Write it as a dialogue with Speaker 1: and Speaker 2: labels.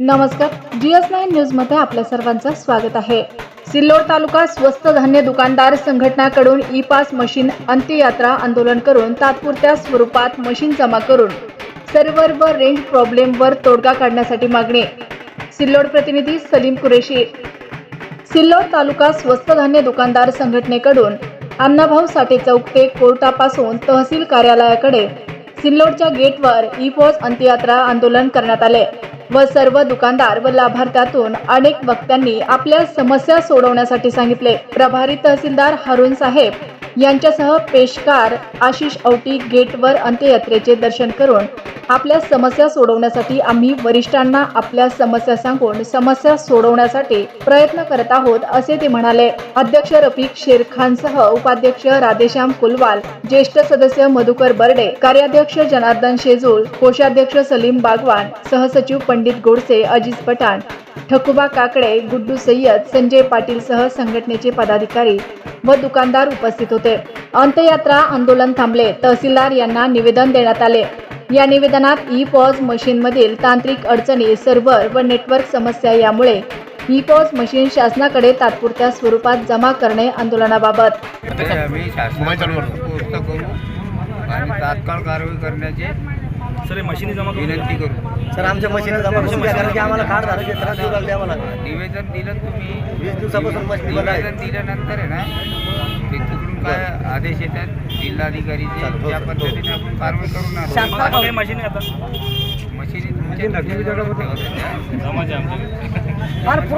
Speaker 1: नमस्कार. G S nine न्यूजमध्ये आपल्या सर्वांचं स्वागत आहे. सिल्लोड तालुका स्वस्त धान्य दुकानदार संघटनाकडून ई पास मशीन अंत्ययात्रा आंदोलन करून तात्पुरत्या स्वरूपात मशीन जमा करून सर्व्हर व रेंज प्रॉब्लेमवर तोडगा काढण्यासाठी मागणी. सिल्लोड प्रतिनिधी सलीम कुरेशी. सिल्लोड तालुका स्वस्त धान्य दुकानदार संघटनेकडून अण्णाभाऊ साठे चौक ते कोर्टापासून तहसील कार्यालयाकडे सिल्लोडच्या गेटवर ई पॉस अंत्ययात्रा आंदोलन करण्यात आले. व सर्व दुकानदार व लाभार्थ्यातून अनेक वक्त्यांनी आपल्या समस्या सोडवण्यासाठी सांगितले. प्रभारी तहसीलदार हरुण साहेब यांच्यासह पेशकार आशिष औटी गेटवर अंत्ययात्रेचे दर्शन करून आपल्या समस्या सोडवण्यासाठी आम्ही वरिष्ठांना आपल्या समस्या सांगून समस्या सोडवण्यासाठी प्रयत्न करत आहोत असे ते म्हणाले. अध्यक्ष रफिक शेरखानसह उपाध्यक्ष राधेश्याम कुलवाल ज्येष्ठ सदस्य मधुकर बर्डे कार्याध्यक्ष जनार्दन शेजूळ कोषाध्यक्ष सलीम बागवान सहसचिव पंडित गोडसे अजिज पठाण ठकुबा काकडे गुड्डू सय्यद संजय पाटील सह संघटनेचे पदाधिकारी व दुकानदार उपस्थित होते. अंत्ययात्रा आंदोलन थांबले. तहसीलदार यांना निवेदन देण्यात आले. या निवेदनात ई पॉज मशीनमधील तांत्रिक अडचणी सर्व्हर व नेटवर्क समस्या यामुळे ई पॉज मशीन शासनाकडे तात्पुरत्या स्वरूपात जमा करणे आंदोलनाबाबत.
Speaker 2: आणि तात्काळ कारवाई करण्याची
Speaker 3: सर मशीनी जमा
Speaker 2: विनंती करू.
Speaker 4: सर आमच्या मशीन जमा करून द्या कारण की आम्हाला कार्ड त्रास देऊ लागले आम्हाला.
Speaker 2: निवेदन दिलं तुम्ही.
Speaker 4: वीस दिवसापासून.
Speaker 2: निवेदन दिल्यानंतर आहे ना ते तिकडून काय आदेश येतात. जिल्हाधिकारीचे
Speaker 4: चालेल, हो,
Speaker 2: त्या
Speaker 4: सर.
Speaker 2: पद्धतीने आपण कारवाई करून
Speaker 3: मशीनी आता
Speaker 2: मशिनी तुमच्या तुमच्या